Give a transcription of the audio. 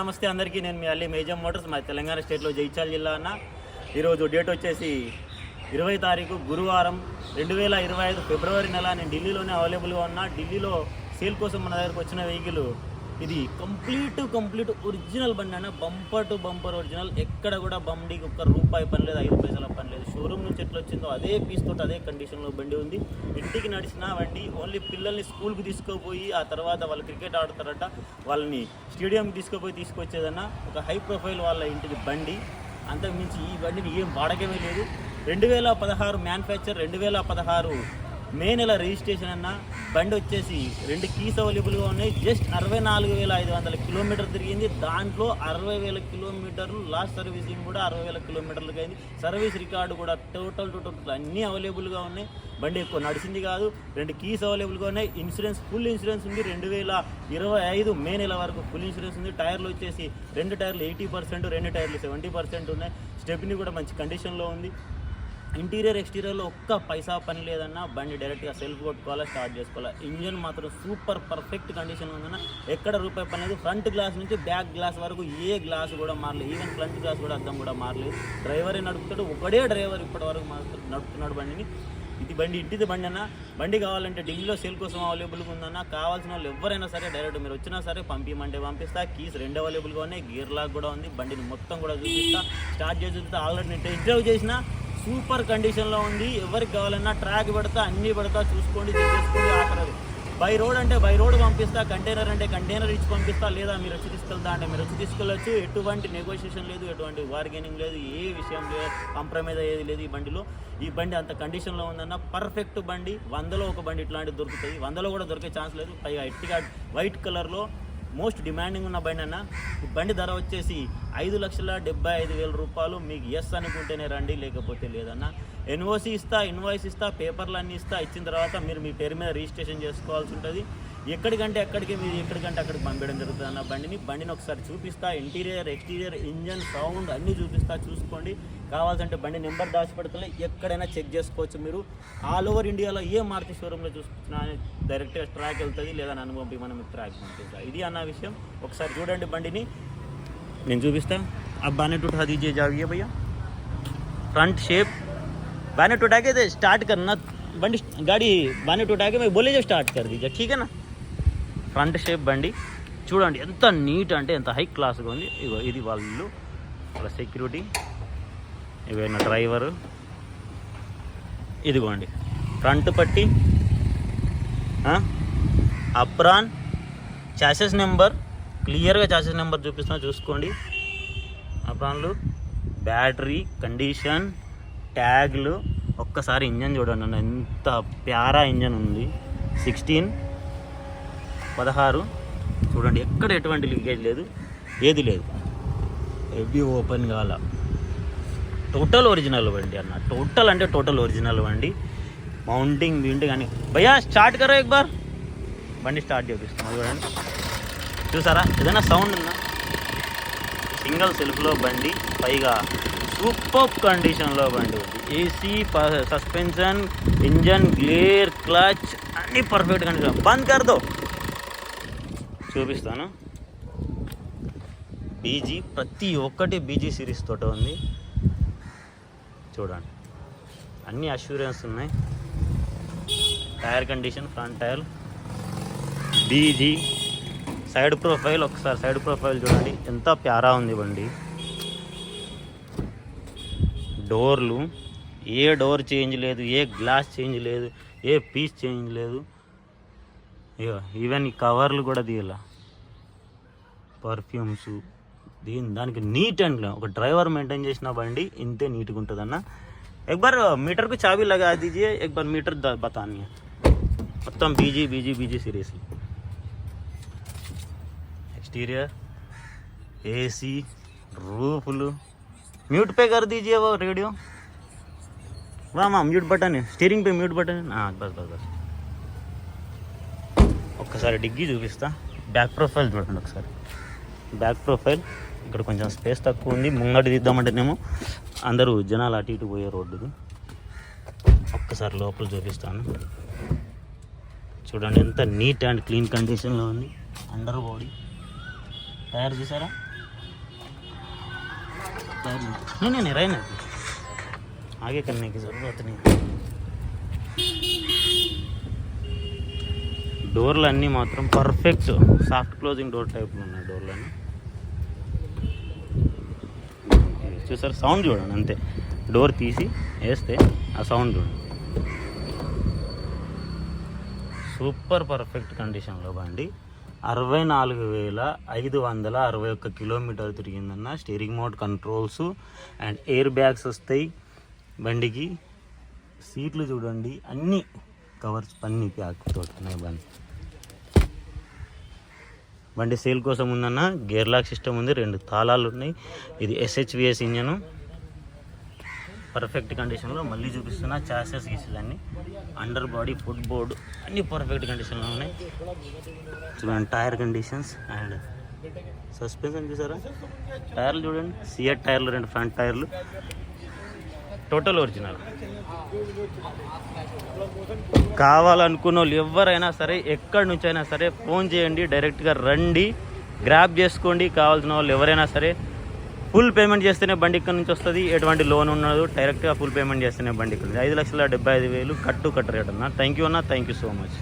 నమస్తే అందరికీ నేను మీ అల్లి మేజర్ మోటార్స్ మా తెలంగాణ స్టేట్లో జైచాల్ జిల్లా అన్న. ఈరోజు డేట్ వచ్చేసి ఇరవై తారీఖు గురువారం రెండు వేల ఇరవై ఐదు ఫిబ్రవరి నెల. నేను ఢిల్లీలోనే అవైలబుల్గా ఉన్నా. ఢిల్లీలో సేల్ కోసం మన దగ్గరకు వచ్చిన వెహికల్ ఇది కంప్లీట్ కంప్లీట్ ఒరిజినల్ బండి అన్న. Bumper to bumper original. ఎక్కడ కూడా బండికి ఒక్క రూపాయి పని లేదు ఐదు పైసల పని లేదు. షోరూమ్ నుంచి ఎట్లా వచ్చిందో అదే పీస్ తోటి అదే కండిషన్లో బండి ఉంది. ఇంటికి నడిచిన బండి ఓన్లీ పిల్లల్ని స్కూల్కి తీసుకుపోయి ఆ తర్వాత వాళ్ళు క్రికెట్ ఆడతారట. వాళ్ళని స్టేడియంకి తీసుకుపోయి తీసుకొచ్చేదన్న ఒక హై ప్రొఫైల్ వాళ్ళ ఇంటికి బండి. అంతకుమించి ఈ బండిని ఏం వాడకమే లేదు. రెండు వేల పదహారు మ్యానుఫ్యాక్చర్ రెండు వేల పదహారు మే నెల రిజిస్ట్రేషన్ అన్న బండి వచ్చేసి రెండు కీస్ అవైలబుల్గా ఉన్నాయి. జస్ట్ అరవై నాలుగు వేల ఐదు వందల కిలోమీటర్ తిరిగింది. దాంట్లో అరవై వేల కిలోమీటర్లు లాస్ట్ సర్వీసింగ్ కూడా అరవై వేల కిలోమీటర్లకు అయింది. సర్వీస్ రికార్డు కూడా టోటల్ టోటల్ అన్నీ అవైలబుల్గా ఉన్నాయి. బండి ఎక్కువ నడిచింది కాదు రెండు కీస్ అవైలబుల్గా ఉన్నాయి. ఇన్సూరెన్స్ ఫుల్ ఇన్సూరెన్స్ ఉంది. రెండు వేల ఇరవై ఐదు మే నెల వరకు ఫుల్ ఇన్సూరెన్స్ ఉంది. టైర్లు వచ్చేసి రెండు టైర్లు ఎయిటీ పర్సెంట్ రెండు టైర్లు సెవెంటీ పర్సెంట్ ఉన్నాయి. స్టెప్ని కూడా మంచి కండిషన్లో ఉంది. ఇంటీరియర్ ఎక్స్టీరియర్లో ఒక్క పైసా పని లేదన్నా బండి డైరెక్ట్గా సెల్ఫ్ కొట్టుకోవాలా స్టార్ట్ చేసుకోవాలా. ఇంజన్ మాత్రం సూపర్ పర్ఫెక్ట్ కండిషన్ ఉందన్న ఎక్కడ రూపాయి పని లేదు. ఫ్రంట్ గ్లాస్ నుంచి బ్యాక్ గ్లాస్ వరకు ఏ గ్లాస్ కూడా మారలేదు. ఈవెన్ ఫ్రంట్ గ్లాస్ కూడా అర్థం కూడా మారలేదు. డ్రైవరే నడుపుతాడు. ఒకడే డ్రైవర్ ఇప్పటి వరకు నడుపుతున్నాడు బండిని. ఇది బండి ఇంటిది బండి అన్న. బండి కావాలంటే ఢిల్లీలో సేల్ కోసం అవైలబుల్గా ఉందన్న కావాల్సిన వాళ్ళు ఎవరైనా సరే డైరెక్ట్ మీరు వచ్చినా సరే పంపించమంటే పంపిస్తా. కీస్ రెండు అవైలబుల్గా ఉన్నాయి. గేర్ లాక్ కూడా ఉంది. బండిని మొత్తం కూడా చూపిస్తా. స్టార్ట్ చేసి చూపిస్తా. ఆల్రెడీ నేను టెస్ట్ డ్రైవ్ చేసిన సూపర్ కండిషన్లో ఉంది. ఎవరికి కావాలన్నా ట్రాక్ పెడతా అన్నీ పెడతా చూసుకోండి చెక్ చేసుకోండి బై రోడ్ అంటే బై రోడ్ పంపిస్తా కంటైనర్ అంటే కంటైనర్ ఇచ్చి పంపిస్తా లేదా మీరు వచ్చి తీసుకెళ్తా అంటే మీరు వచ్చి తీసుకెళ్ళచ్చు. ఎటువంటి నెగోషియేషన్ లేదు ఎటువంటి బార్గెనింగ్ లేదు ఏ విషయం లేదు కాంప్రమైజ్ అయ్యేది లేదు ఈ బండిలో. ఈ బండి అంత కండిషన్లో ఉందన్న పర్ఫెక్ట్ బండి. వందలో ఒక బండి ఇట్లాంటిది దొరుకుతుంది. వందలో కూడా దొరికే ఛాన్స్ లేదు. పైగా ఎట్టిగా వైట్ కలర్లో మోస్ట్ డిమాండింగ్ ఉన్న బండి అన్న. ఈ బండి ధర వచ్చేసి ఐదు లక్షల డెబ్బై ఐదు వేల రూపాయలు. మీకు ఎస్ అనుకుంటేనే రండి లేకపోతే లేదన్న. ఎన్ఓసి ఇస్తా ఇన్వాయిస్ ఇస్తా పేపర్లు అన్నీ ఇస్తా. ఇచ్చిన తర్వాత మీరు మీ పేరు మీద రిజిస్ట్రేషన్ చేసుకోవాల్సి ఉంటుంది. ఎక్కడికంటే ఎక్కడికి మీరు ఎక్కడికంటే అక్కడికి పంపించడం జరుగుతుంది అన్న బండిని బండిని ఒకసారి చూపిస్తా ఇంటీరియర్ ఎక్స్టీరియర్ ఇంజన్ సౌండ్ అన్నీ చూపిస్తా చూసుకోండి కావాల్సింటే బండి నెంబర్ దాచిపెడతలే ఎక్కడైనా చెక్ చేసుకోవచ్చు మీరు ఆల్ ఓవర్ ఇండియాలో ఏ మారుతి షోరూంలో చూసుకున్నా డైరెక్ట్గా ట్రాక్ వెళ్తుంది లేదా నన్ను పంపి మనం ట్రాక్ పంపిస్తా ఇది అన్న విషయం ఒకసారి చూడండి బండిని నేను చూపిస్తా ఆ బానెట్ उठा दीजिए जाइए भैया फ्रंट शेप बानेट उठा के दे स्टार्ट करना बंडी गाड़ी बानेट उठा के मैं बोले जो स्टार्ट कर दीजिए ठीक है ना ఫ్రంట్ షేప్ బండి. చూడండి ఎంత నీట్ అంటే ఎంత హై క్లాస్గా ఉంది. ఇగో ఇది వాళ్ళు వాళ్ళ సెక్యూరిటీ ఇవైనా డ్రైవరు ఇదిగోండి. ఫ్రంట్ పట్టి అప్రాన్ చాసెస్ నెంబర్ క్లియర్గా చాసెస్ నెంబర్ చూపిస్తున్నా చూసుకోండి. అప్రాన్లు బ్యాటరీ కండిషన్ ట్యాగ్లు ఒక్కసారి ఇంజన్ చూడండి ఎంత ప్యారా ఇంజన్ ఉంది. సిక్స్టీన్ పదహారు. చూడండి ఎక్కడ ఎటువంటి లీకేజ్ లేదు ఏది లేదు. ఎవ్రీ ఓపెన్ కాల టోటల్ ఒరిజినల్ బండి అన్న. టోటల్ అంటే టోటల్ ఒరిజినల్ బండి మౌంటింగ్ బింటి కానీ భయ్యా స్టార్ట్ కరో ఎక్బార్. బండి స్టార్ట్ చేపిస్తాం చూడండి. చూసారా? ఏదైనా సౌండ్ ఉందా? సింగిల్ సెల్ఫ్లో బండి పైగా సూపర్ కండిషన్లో బండి ఉంది. AC suspension engine glare clutch అన్నీ పర్ఫెక్ట్ కండిషన్ బంద్ కర్దో చూపిస్తాను. బీజీ ప్రతి ఒక్కటి బీజీ సిరీస్ తోట ఉంది. చూడండి. అన్ని అష్యూరెన్స్ ఉన్నాయి. టైర్ కండిషన్ ఫ్రంట్ టైర్ బీజీ. సైడ్ ప్రొఫైల్ ఒకసారి సైడ్ ప్రొఫైల్ చూడండి. ఎంత ప్యారా ఉంది బండి. డోర్లు ఏ డోర్ చేంజ్ లేదు ఏ గ్లాస్ చేంజ్ లేదు ఏ పీస్ చేంజ్ లేదు. అయ్యో ఈవెన్ ఈ కవర్లు కూడా తీయాల. పర్ఫ్యూమ్స్ దీని దానికి నీట్ అండ్ ఒక డ్రైవర్ మెయింటైన్ చేసిన బండి ఇంతే నీట్గా ఉంటుంది అన్న ఎక్బర్ మీటర్కు చావీ లాగా అది ఎక్బర్ మీటర్ బతాన్య. మొత్తం బీజీ బీజీ బీజీ సిరీస్ ఎక్స్టీరియర్ ఏసీ రూఫులు మ్యూట్ పే గారు దీజియో రేడియో. వా మ్యూట్ బటన్ స్టీరింగ్ పే మ్యూట్ బటన్ బస్ బస్ బస్. ఒకసారి డిగ్గీ చూపిస్తా. బ్యాక్ ప్రొఫైల్ చూడండి ఒకసారి. బ్యాక్ ప్రొఫైల్ ఇక్కడ కొంచెం స్పేస్ తక్కువ ఉంది. ముంగడి దిద్దామంటేనేమో అందరూ జనాలు అటు ఇటు పోయే రోడ్డు ఒక్కసారి లోపల చూపిస్తాను. చూడండి ఎంత నీట్ అండ్ క్లీన్ కండిషన్లో ఉంది. అండర్ బాడీ తయారు చేశారా తయారు నేను రైనా ఆగే కన్నా జరుగుతుంది డోర్లు అన్నీ మాత్రం పర్ఫెక్ట్ సాఫ్ట్ క్లోజింగ్ డోర్ టైప్లో ఉన్నాయి డోర్లన్నీ. చూసారు? సౌండ్ చూడండి అంతే. డోర్ తీసి వేస్తే ఆ సౌండ్ చూడండి. సూపర్ పర్ఫెక్ట్ కండిషన్లో బండి. అరవై నాలుగు వేల ఐదు వందల అరవై ఒక్క kilometre తిరిగిందన్న steering mode controls and air bags వస్తాయి. బండికి సీట్లు చూడండి అన్నీ కవర్స్ పన్ని ప్యాక్ తోటి ఉన్నాయి బండి. బండి సేల్ కోసం ఉందన్న గేర్ లాక్ సిస్టమ్ ఉంది రెండు తాళాలు ఉన్నాయి. ఇది ఎస్హెచ్విఎస్ ఇంజను. పర్ఫెక్ట్ కండిషన్లో మళ్ళీ చూపిస్తున్నా చాసెస్ గీసులన్నీ. అండర్ బాడీ ఫుట్ బోర్డ్ అన్ని పర్ఫెక్ట్ కండిషన్లో ఉన్నాయి. చూడండి టైర్ కండిషన్స్ అండ్ సస్పెన్షన్ చూసారా? టైర్లు చూడండి సిఎట్ టైర్లు రెండు ఫ్రంట్ టైర్లు టోటల్ ఒరిజినల్. కావాలనుకున్న వాళ్ళు ఎవరైనా సరే ఎక్కడి నుంచి అయినా సరే ఫోన్ చేయండి డైరెక్ట్గా రండి గ్రాప్ చేసుకోండి. కావాల్సిన వాళ్ళు ఎవరైనా సరే ఫుల్ పేమెంట్ చేస్తేనే బండి ఇక్కడ నుంచి వస్తుంది. ఎటువంటి లోన్ ఉండదు. డైరెక్ట్గా ఫుల్ పేమెంట్ చేస్తేనే బండి ఇక్కడ ఐదు లక్షల డెబ్బై ఐదు వేలు కట్టు కట్టు రేట్ అన్న. థ్యాంక్ యూ అన్న. Thank you so much